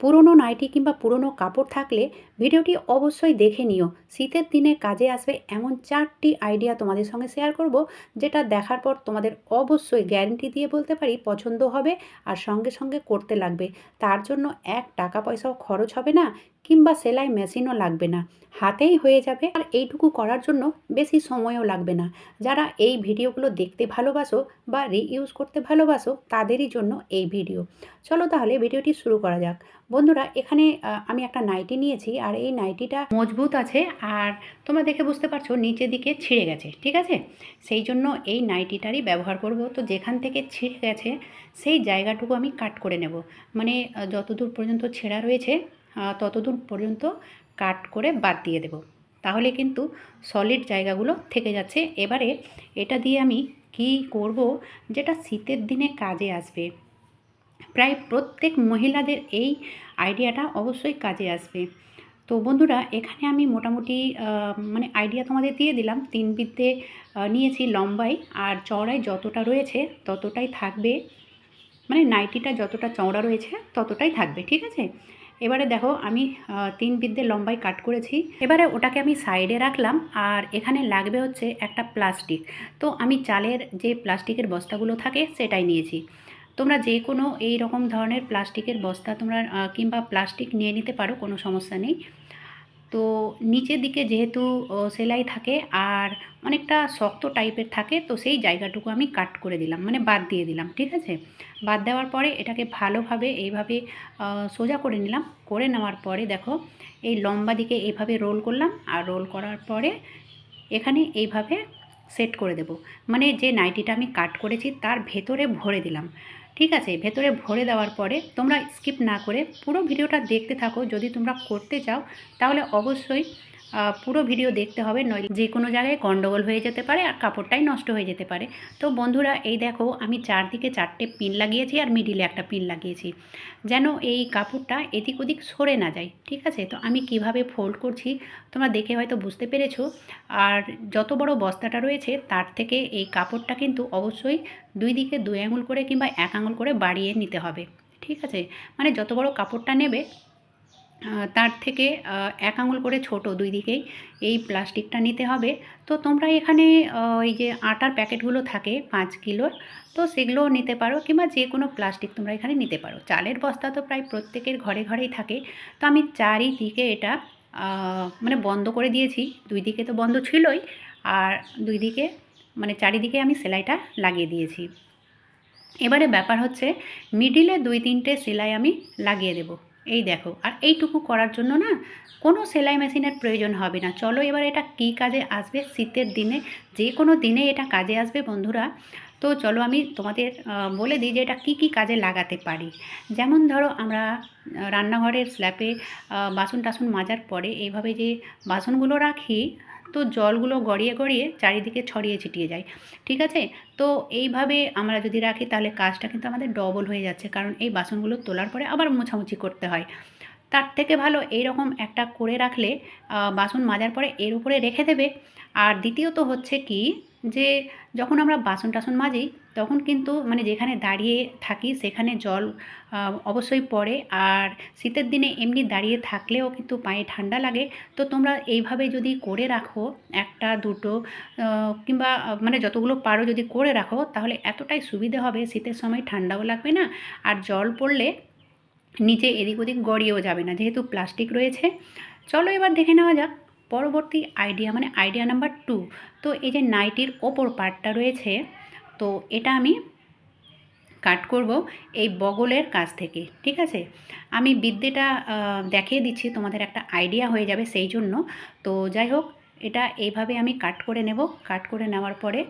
পুরনো নাইটি কিংবা পুরনো কাপড় থাকলে ভিডিওটি অবশ্যই দেখে নিও। শীতের দিনে কাজে আসবে এমন চারটি আইডিয়া তোমাদের সঙ্গে শেয়ার করব, যেটা দেখার পর তোমাদের অবশ্যই গ্যারেন্টি দিয়ে বলতে পারি পছন্দ হবে আর সঙ্গে সঙ্গে করতে লাগবে। তার জন্য এক টাকা পয়সাও খরচ হবে না কিংবা সেলাই মেশিনও লাগবে না। হাতেই হয়ে যাবে আর এইটুকু করার জন্য বেশি সময়ও লাগবে না। যারা এই ভিডিওগুলো দেখতে ভালোবাসো বা রিইউজ করতে ভালোবাসো তাদেরই জন্য এই ভিডিও। চলো তাহলে ভিডিওটি শুরু করা যাক। বন্ধুরা, এখানে আমি একটা নাইটি নিয়েছি আর এই নাইটিটা মজবুত আছে আর তোমরা দেখে বুঝতে পারছ নিচের দিকে ছিঁড়ে গেছে, ঠিক আছে? সেই জন্য এই নাইটিটারই ব্যবহার করব। তো যেখান থেকে ছিঁড়ে গেছে, সেই জায়গাটুকু আমি কাট করে নেব। মানে যতদূর পর্যন্ত ছেঁড়া রয়েছে ততদূর পর্যন্ত কাট করে বাদ দিয়ে দেব। তাহলে কিন্তু সলিড জায়গাগুলো থেকে যাচ্ছে। এবারে এটা দিয়ে আমি কি করব? যেটা শীতের দিনে কাজে আসবে। প্রায় প্রত্যেক মহিলাদের এই আইডিয়াটা অবশ্যই কাজে আসবে। তো বন্ধুরা, এখানে আমি মোটামুটি মানে আইডিয়া তোমাদের দিয়ে দিলাম। তিন বিদ্যে নিয়েছি লম্বাই আর চওড়ায় যতটা রয়েছে ততটাই থাকবে। মানে নাইটিটা যতটা চওড়া রয়েছে ততটাই থাকবে, ঠিক আছে? এবারে দেখো, আমি তিন বিদ্যে লম্বাই কাট করেছি। এবারে ওটাকে আমি সাইডে রাখলাম আর এখানে লাগবে হচ্ছে একটা প্লাস্টিক। তো আমি চালের যে প্লাস্টিকের বস্তাগুলো থাকে সেটাই নিয়েছি। তোমরা যে কোনো এই রকম ধরনের প্লাস্টিকের বস্তা তোমরা কিংবা প্লাস্টিক নিয়ে নিতে পারো, কোনো সমস্যা নেই। তো নিচের দিকে যেহেতু সেলাই থাকে আর অনেকটা শক্ত টাইপের থাকে, তো সেই জায়গাটুকু আমি কাট করে দিলাম মানে বাদ দিয়ে দিলাম, ঠিক আছে? বাদ দেওয়ার পরে এটাকে ভালোভাবে এইভাবে সোজা করে নিলাম, করে নেওয়ার পরে দেখো, এই লম্বা দিকে এইভাবে রোল করলাম, আর রোল করার পরে এখানে এইভাবে সেট করে দেব। মানে যে নাইটিটা আমি কাট করেছি, তার ভেতরে ভরে দিলাম। ঠিক আছে, ভেতরে ভরে দেওয়ার পরে তোমরা স্কিপ না করে পুরো ভিডিওটা দেখতে থাকো। যদি তোমরা করতে চাও, তাহলে অবশ্যই পুরো ভিডিও দেখতে হবে নয় যে কোনো জায়গায় গন্ডগোল হয়ে যেতে পারে আর কাপড়টাই নষ্ট হয়ে যেতে পারে। তো বন্ধুরা, এই দেখো, আমি চারদিকে চারটে পিন লাগিয়েছি আর মিডিলে একটা পিন লাগিয়েছি। যেন এই কাপড়টা এদিক ওদিক সরে না যায়, ঠিক আছে? তো আমি কীভাবে ফোল্ড করছি, তোমরা দেখে হয়তো বুঝতে পেরেছ। আর যত বড় বস্তাটা রয়েছে, তার থেকে এই কাপড়টা কিন্তু অবশ্যই দুই দিকে দুই আঙুল করে কিংবা এক আঙুল করে বাড়িয়ে নিতে হবে, ঠিক আছে? মানে যত বড় কাপড়টা নেবে তার থেকে এক আঙুল করে ছোট দুই দিকেই এই প্লাস্টিকটা নিতে হবে। তো তোমরা এখানে এই যে আটার প্যাকেটগুলো থাকে পাঁচ কিলোর, তো সেগুলোও নিতে পারো কিংবা যে কোনো প্লাস্টিক তোমরা এখানে নিতে পারো। চালের বস্তা তো প্রায় প্রত্যেকের ঘরে ঘরেই থাকে। তো আমি চারিদিকে এটা মানে বন্ধ করে দিয়েছি। দুই দিকে তো বন্ধ ছিলই, আর দুই দিকে মানে চারিদিকে আমি সেলাইটা লাগিয়ে দিয়েছি। এবারে ব্যাপার হচ্ছে, মিডিলে দুই তিনটে সেলাই আমি লাগিয়ে দেব। এই দেখো, আর এইটুকু করার জন্য না কোনো সেলাই মেশিনের প্রয়োজন হবে না। চলো এবার এটা কি কাজে আসবে? শীতের দিনে যে কোনো দিনে এটা কাজে আসবে। বন্ধুরা তো চলো আমি তোমাদের বলে দিই যে এটা কী কী কাজে লাগাতে পারি। যেমন ধরো আমরা রান্নাঘরের স্ল্যাপে বাসন টাসন মাজার পরে এইভাবে যে বাসনগুলো রাখি, তো জলগুলো গড়িয়ে গড়িয়ে চারিদিকে ছড়িয়ে ছিটিয়ে যায়। ঠিক আছে? তো এইভাবে আমরা যদি রাখি তাহলে কাজটা কিন্তু আমাদের ডবল হয়ে যাচ্ছে, কারণ এই বাসনগুলো তোলার পরে আবার মোছামুছি করতে হয়। তার থেকে ভালো এইরকম একটা করে রাখলে বাসন মাজার পরে এর উপরে রেখে দেবে। আর দ্বিতীয়ত হচ্ছে কি যে যখন আমরা বাসন টাসন মাজি, তখন কিন্তু মানে যেখানে দাঁড়িয়ে থাকি সেখানে জল অবশ্যই পড়ে। আর শীতের দিনে এমনি দাঁড়িয়ে থাকলেও কিন্তু পায়ে ঠান্ডা লাগে। তো তোমরা এইভাবে যদি করে রাখো, একটা, দুটো কিংবা মানে যতগুলো পারো যদি করে রাখো, তাহলে এতটাই সুবিধে হবে। শীতের সময় ঠান্ডাও লাগবে না। আর জল পড়লে নিচে এদিক ওদিক গড়িয়েও যাবে না, যেহেতু প্লাস্টিক রয়েছে। চলো এবার দেখে নেওয়া যাক। পরবর্তী আইডিয়া মানে আইডিয়া নাম্বার টু তো এই যে নাইটির ওপর পার্টটা রয়েছে, তো এটা আমি কাট করব এই বগলের কাছ থেকে, ঠিক আছে? আমি বিদ্যেটা দেখিয়ে দিচ্ছি, তোমাদের একটা আইডিয়া হয়ে যাবে সেই জন্য। তো যাই হোক এটা এইভাবে আমি কাট করে নেব। কাট করে নেওয়ার পরে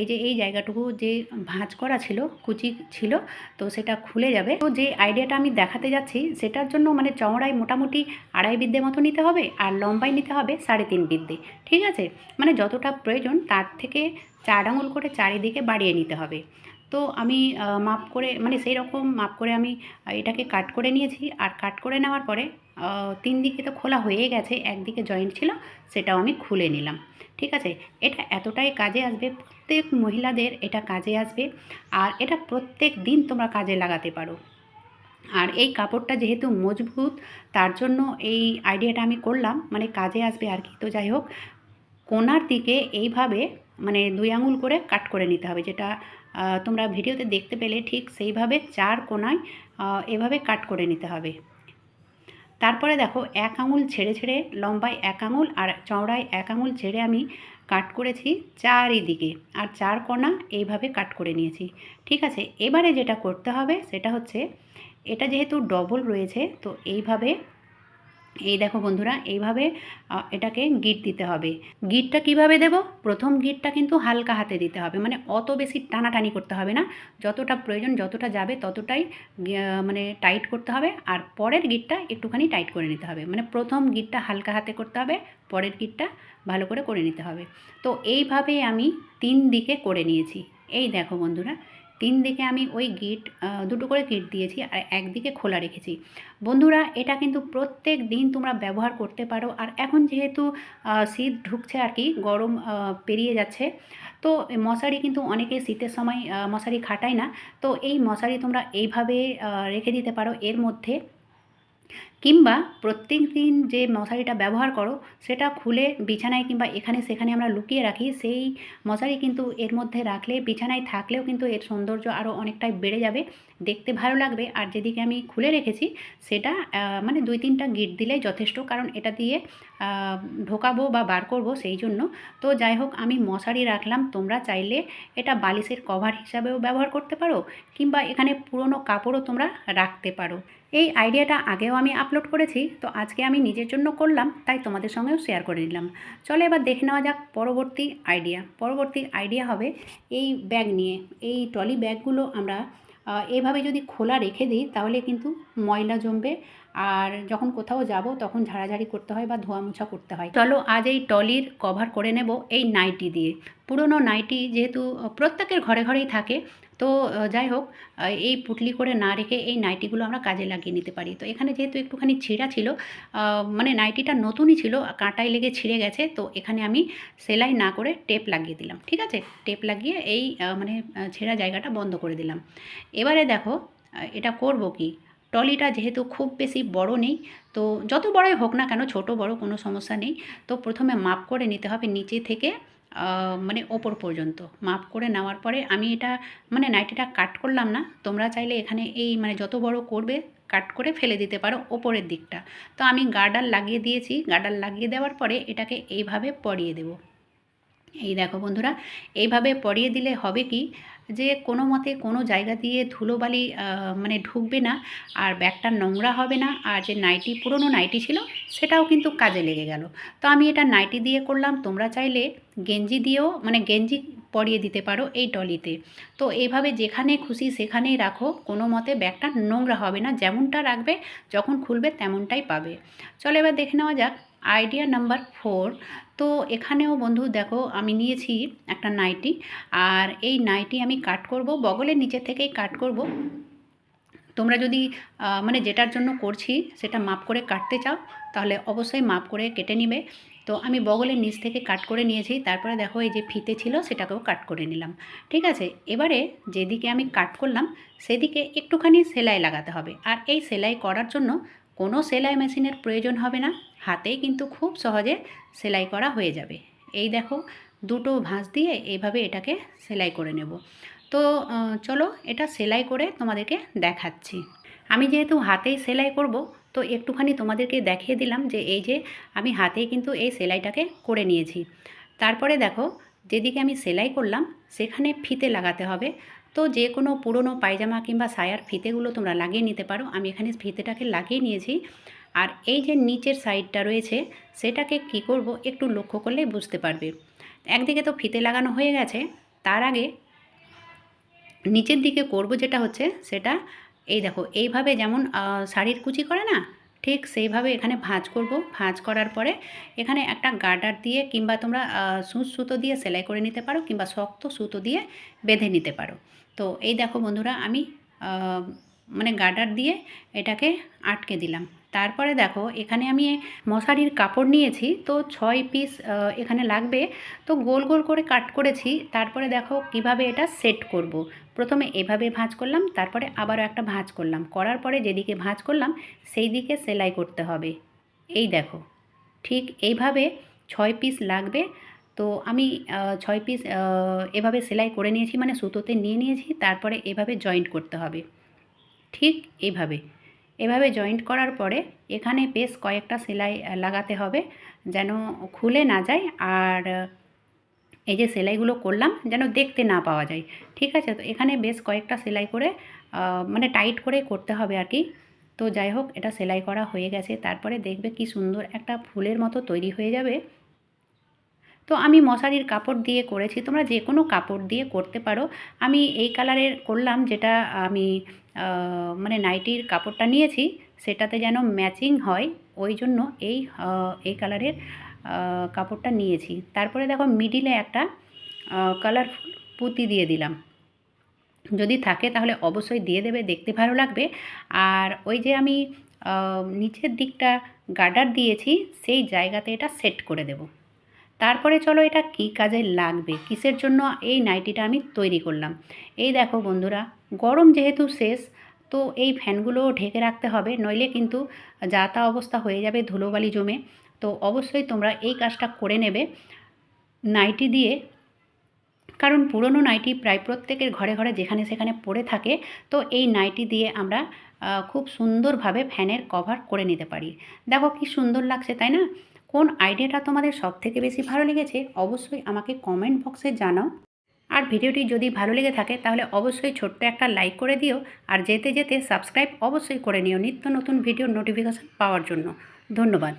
এই যে এই জায়গাটুকু যে ভাঁজ করা ছিল, কুচি ছিল, তো সেটা খুলে যাবে। তো যে আইডিয়াটা আমি দেখাতে যাচ্ছি, সেটার জন্য মানে চওড়ায় মোটামুটি আড়াই বিদ্যে মতো নিতে হবে আর লম্বায় নিতে হবে সাড়ে তিন বিদ্যে। ঠিক আছে? মানে যতটা প্রয়োজন তার থেকে চার আঙুল করে চারিদিকে বাড়িয়ে নিতে হবে। তো আমি মাপ করে মানে সেই রকম মাপ করে আমি এটাকে কাট করে নিয়েছি। আর কাট করে নেওয়ার পরে তিন দিকে তো খোলা হয়ে গেছে, একদিকে জয়েন্ট ছিল, সেটাও আমি খুলে নিলাম। ঠিক আছে? এটা এতটাই কাজে আসবে, প্রত্যেক মহিলাদের এটা কাজে আসবে, আর এটা প্রত্যেক দিন তোমরা কাজে লাগাতে পারো। আর এই কাপড়টা যেহেতু মজবুত, তার জন্য এই আইডিয়াটা আমি করলাম মানে কাজে আসবে আর কি। তো যাই হোক, কোনার দিকে এইভাবে মানে দুই আঙুল করে কাট করে নিতে হবে, যেটা তোমরা ভিডিওতে দেখতে পেলে ঠিক সেইভাবে চার কোনায় এভাবে কাট করে নিতে হবে। তারপরে দেখো এক আঙুল ছেড়ে ছেড়ে, লম্বায় এক আঙুল আর চওড়ায় এক আঙুল ছেড়ে আমি কাট করেছি চারিদিকে। আর চার কোণা এইভাবে কাট করে নিয়েছি। ঠিক আছে, এবারে যেটা করতে হবে সেটা হচ্ছে, এটা যেহেতু ডবল রয়েছে, তো এইভাবে এই দেখো বন্ধুরা, এইভাবে এটাকে গিট দিতে হবে। গিটটা কীভাবে দেব? প্রথম গিটটা কিন্তু হালকা হাতে দিতে হবে। মানে অত বেশি টানাটানি করতে হবে না। যতটা প্রয়োজন, যতটা যাবে, ততটাই মানে টাইট করতে হবে। আর পরের গিটটা একটুখানি টাইট করে নিতে হবে। মানে প্রথম গিটটা হালকা হাতে করতে হবে, পরের গিটটা ভালো করে করে নিতে হবে। তো এইভাবে আমি তিন দিকে করে নিয়েছি। এই দেখো বন্ধুরা তিন দিকে আমি ওই গিট দুটো করে গিট দিয়েছি আর একদিকে খোলা রেখেছি। বন্ধুরা, এটা কিন্তু প্রত্যেক দিন তোমরা ব্যবহার করতে পারো আর এখন যেহেতু শীত ঢুকছে আর কি, গরম পেরিয়ে যাচ্ছে, তো মশারি কিন্তু অনেকে শীতের সময় মশারি খাটায় না, তো এই মশারি তোমরা এইভাবে রেখে দিতে পারো। এর মধ্যে কিংবা প্রত্যেক দিন যে মশারিটা ব্যবহার করো, সেটা খুলে বিছানায় কিংবা এখানে সেখানে আমরা লুকিয়ে রাখি। সেই মশারি কিন্তু এর মধ্যে রাখলে, বিছানায় থাকলেও কিন্তু এর সৌন্দর্য আরও অনেকটাই বেড়ে যাবে। দেখতে ভালো লাগবে। আর যেদিকে আমি খুলে রেখেছি, সেটা মানে দুই তিনটা গিট দিলেই যথেষ্ট। কারণ এটা দিয়ে ঢোকাবো বা বার করব সেই জন্য। তো যাই হোক, আমি মশারি রাখলাম। তোমরা চাইলে এটা বালিশের কভার হিসাবেও ব্যবহার করতে পারো, কিংবা এখানে পুরনো কাপড়ও তোমরা রাখতে পারো। এই আইডিয়াটা আগেও আমি আপলোড করেছি, তো আজকে আমি নিজের জন্য করলাম, তাই তোমাদের সঙ্গেও শেয়ার করে নিলাম। চলো এবার দেখে নেওয়া যাক পরবর্তী আইডিয়া পরবর্তী আইডিয়া হবে এই ব্যাগ নিয়ে। এই ট্রলি ব্যাগগুলো আমরা এভাবে যদি খোলা রেখে দিই, তাহলে কিন্তু ময়লা জমবে, আর যখন কোথাও যাব, তখন ঝাড়াঝাড়ি করতে হয় বা ধোয়া মোছা করতে হয়। চলো আজ এই টলির কভার করে নেব এই নাইটি দিয়ে। পুরনো নাইটি যেহেতু প্রত্যেকের ঘরে ঘরেই থাকে তো যাই হোক এই পুটলি করে না রেখে এই নাইটিগুলো আমরা কাজে লাগিয়ে নিতে পারি। তো এখানে যেহেতু একটুখানি ছিঁড়া ছিল মানে নাইটিটা নতুনই ছিল কাঁটায় লেগে ছিঁড়ে গেছে, তো এখানে আমি সেলাই না করে টেপ লাগিয়ে দিলাম, ঠিক আছে? টেপ লাগিয়ে এই মানে ছেঁড়া জায়গাটা বন্ধ করে দিলাম। এবারে দেখো এটা করব কি? টলিটা যেহেতু খুব বেশি বড় নেই, তো যত বড়ই হোক না কেন, ছোট বড় কোনো সমস্যা নেই। তো প্রথমে মাপ করে নিতে হবে নিচে থেকে মানে ওপর পর্যন্ত। মাপ করে নেওয়ার পরে আমি এটা মানে নাইটিটা কাট করলাম না। তোমরা চাইলে এখানে এই মানে যত বড় করবে, কাট করে ফেলে দিতে পারো ওপরের দিকটা। তো আমি গার্ডার লাগিয়ে দিয়েছি। গার্ডার লাগিয়ে দেওয়ার পরে এটাকে এইভাবে পরিয়ে দেব। এই দেখো বন্ধুরা, এইভাবে পরিয়ে দিলে হবে কি যে কোনো মতে কোনো জায়গা দিয়ে ধুলোবালি মানে ঢুকবে না আর ব্যাগটা নোংরা হবে না আর যে নাইটি, পুরনো নাইটি ছিল সেটাও কিন্তু কাজে লেগে গেল। তো আমি এটা নাইটি দিয়ে করলাম। তোমরা চাইলে গেঞ্জি দিয়েও মানে গেঞ্জি পরিয়ে দিতে পারো এই টলিতে। তো এইভাবে যেখানে খুশি সেখানেই রাখো। কোনো মতে ব্যাগটা নোংরা হবে না। যেমনটা রাখবে, যখন খুলবে তেমনটাই পাবে। চলো এবার দেখে নেওয়া যাক। Idea number four. তো এখানেও বন্ধু দেখো আমি নিয়েছি একটা নাইটি আর এই নাইটি আমি কাট করব, বগলের নিচে থেকেই কাট করব। তোমরা যদি মানে যেটার জন্য করছি সেটা মাপ করে কাটতে চাও তাহলে অবশ্যই মাপ করে কেটে নিবে। তো আমি বগলের নিচ থেকে কাট করে নিয়েছি, তারপরে দেখো এই যে ফিতে ছিল সেটাকেও কাট করে নিলাম। ঠিক আছে, এবারে যেদিকে আমি কাট করলাম সেদিকে একটুখানি সেলাই লাগাতে হবে। আর এই সেলাই করার জন্য কোনো সেলাই মেশিনের প্রয়োজন হবে না। হাতেই কিন্তু খুব সহজে সেলাই করা হয়ে যাবে। এই দেখো, দুটো ভাঁজ দিয়ে এইভাবে এটাকে সেলাই করে নেব। তো চলো এটা সেলাই করে তোমাদেরকে দেখাচ্ছি। আমি যেহেতু হাতেই সেলাই করব, তো একটুখানি তোমাদেরকে দেখিয়ে দিলাম যে এই যে আমি হাতেই কিন্তু এই সেলাইটাকে করে নিয়েছি। তারপরে দেখো, যেদিকে আমি সেলাই করলাম, সেখানে ফিতে লাগাতে হবে। তো যে কোনো পুরনো পায়জামা কিংবা সায়ার ফিতেগুলো তোমরা লাগিয়ে নিতে পারো। আমি এখানে ফিতেটাকে লাগিয়ে নিয়েছি। আর এই যে নিচের সাইডটা রয়েছে, সেটাকে কি করব একটু লক্ষ্য করলেই বুঝতে পারবে। একদিকে তো ফিতে লাগানো হয়ে গেছে, তার আগে নিচের দিকে করব যেটা হচ্ছে, সেটা এই দেখো, এইভাবে যেমন শাড়ির কুচি করে না, ঠিক সেইভাবে এখানে ভাঁজ করব। ভাঁজ করার পরে এখানে একটা গার্ডার দিয়ে কিংবা তোমরা সূচ সুতো দিয়ে সেলাই করে নিতে পারো কিংবা শক্ত সুতো দিয়ে বেঁধে নিতে পারো। তো এই দেখো বন্ধুরা, আমি মানে গার্ডার দিয়ে এটাকে আটকে দিলাম। তারপরে দেখো, এখানে আমি মশারির কাপড় নিয়েছি, তো ছয় পিস এখানে লাগবে। তো গোল গোল করে কাট করেছি, তারপরে দেখো কীভাবে এটা সেট করব। প্রথমে এভাবে ভাঁজ করলাম, তারপরে আবারও একটা ভাঁজ করলাম। করার পরে যেদিকে ভাঁজ করলাম সেই দিকে সেলাই করতে হবে। এই দেখো, ঠিক এইভাবে ছয় পিস লাগবে। তো আমি ছয় পিস এভাবে সেলাই করে নিয়েছি মানে সুতোতে নিয়ে নিয়েছি, তারপরে এভাবে জয়েন্ট করতে হবে। ঠিক এইভাবে। এভাবে জয়েন্ট করার পরে এখানে বেশ কয়েকটা সেলাই লাগাতে হবে যেন খুলে না যায়। আর এই যে সেলাইগুলো করলাম যেন দেখতে না পাওয়া যায়। ঠিক আছে? তো এখানে বেশ কয়েকটা সেলাই করে মানে টাইট করে করতে হবে আর কি। তো যাই হোক, এটা সেলাই করা হয়ে গেছে। তারপরে দেখবে কি সুন্দর একটা ফুলের মতো তৈরি হয়ে যাবে। তো আমি মশারির কাপড় দিয়ে করেছি। তোমরা যে কোনো কাপড় দিয়ে করতে পারো। আমি এই কালারের করলাম যেটা আমি মানে নাইটির কাপড়টা নিয়েছি, সেটাতে যেন ম্যাচিং হয়। ওই জন্য এই এই কালারের কাপড়টা নিয়েছি। তারপরে দেখো মিডিলে একটা কালারফুল পুঁতি দিয়ে দিলাম। যদি থাকে তাহলে অবশ্যই দিয়ে দেবে, দেখতে ভালো লাগবে। আর ওই যে আমি নিচের দিকটা গার্ডার দিয়েছি, সেই জায়গাতে এটা সেট করে দেব। তারপরে চলো এটা কী কাজে লাগবে? কিসের জন্য এই নাইটিটা আমি তৈরি করলাম? এই দেখো বন্ধুরা, গরম যেহেতু শেষ, তো এই ফ্যানগুলো ঢেকে রাখতে হবে, নইলে কিন্তু যা তা অবস্থা হয়ে যাবে ধুলোবালি জমে। তো অবশ্যই তোমরা এই কাজটা করে নেবে নাইটি দিয়ে। কারণ পুরনো নাইটি প্রায় প্রত্যেকের ঘরে ঘরে যেখানে সেখানে পড়ে থাকে, তো এই নাইটি দিয়ে আমরা খুব সুন্দরভাবে ফ্যানের কভার করে নিতে পারি। দেখো কি সুন্দর লাগছে, তাই না? কোন আইডিয়াটা তোমাদের সব থেকে বেশি ভালো লেগেছে অবশ্যই আমাকে কমেন্ট বক্সে জানাও। আর ভিডিওটি যদি ভালো লেগে থাকে তাহলে অবশ্যই ছোট্ট একটা লাইক করে দিও আর যেতে যেতে সাবস্ক্রাইব অবশ্যই করে নিও নিত্য নতুন ভিডিও নোটিফিকেশান পাওয়ার জন্য। ধন্যবাদ।